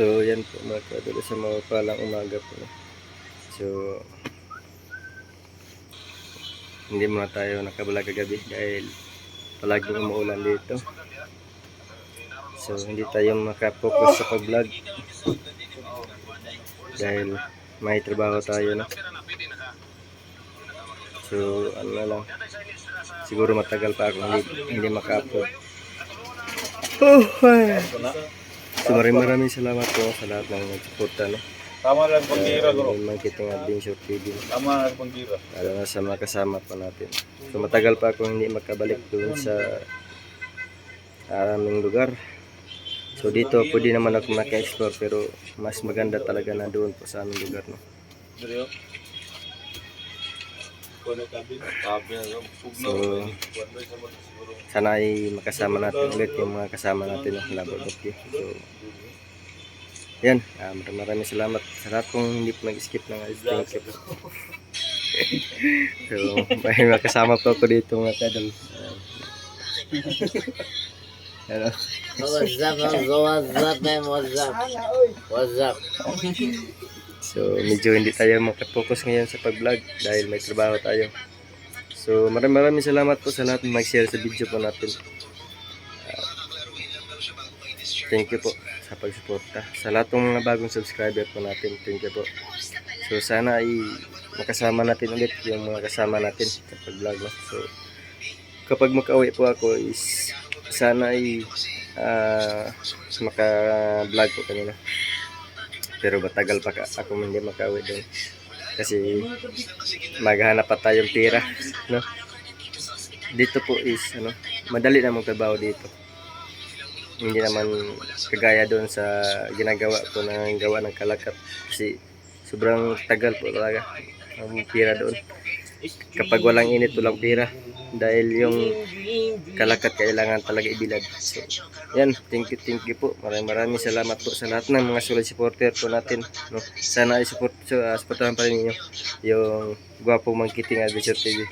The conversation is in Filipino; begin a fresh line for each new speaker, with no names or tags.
So, yan po mga kadalo sa mga palang umaga po. So, hindi muna tayo nakabalag kagabi dahil palaging umuulan dito. So, hindi tayo makapokus sa pag-vlog dahil may trabaho tayo na. So, ano lang. Siguro matagal pa ako hindi, hindi maka-upload. Oh, ay. So, maraming maraming salamat po sa lahat ng nagsuporta, no?
Tama lang panggira,
Uh,
bro.
yung Marketing Adventure TV.
Tama lang panggira.
Lalo na sa mga kasama pa natin. So, matagal pa akong hindi makabalik doon sa aming lugar. So, dito pwede naman ako maka-explore pero mas maganda talaga na doon po sa aming lugar, no?
Dito.
So, sana ay makasama natin ulit yung mga kasama natin ng Labo Doki. So, yan. Uh, maraming maraming salamat sa lahat kong hindi po nag-skip ng you po. so, may makasama po ako dito mga kadal. Uh, ano?
What's up, what's up, man? What's up? What's up?
So, medyo hindi tayo makapokus ngayon sa pag-vlog dahil may trabaho tayo. So, maraming maraming salamat po sa lahat ng mag-share sa video po natin. Ah, thank you po sa pagsuporta. Sa lahat ng mga bagong subscriber po natin, thank you po. So, sana ay makasama natin ulit yung mga kasama natin sa pag-vlog. So, kapag makauwi po ako is sana ay ah, maka-vlog po kanina. Pero matagal pa ako hindi makauwi doon. Kasi maghanap pa tayong pira, no? Dito po is ano, madali na magtrabaho dito. Hindi naman kagaya doon sa ginagawa ko ng gawa ng kalakat kasi sobrang tagal po talaga ang pira doon. Kapag walang init, walang pira. Dahil yung kalakat kailangan talaga ibilad. So, yan, thank you, thank you po. Maraming maraming salamat po sa lahat ng mga solid supporter po natin. No? Sana ay support, uh, pa rin ninyo yung gwapong Mangkiting Adventure TV.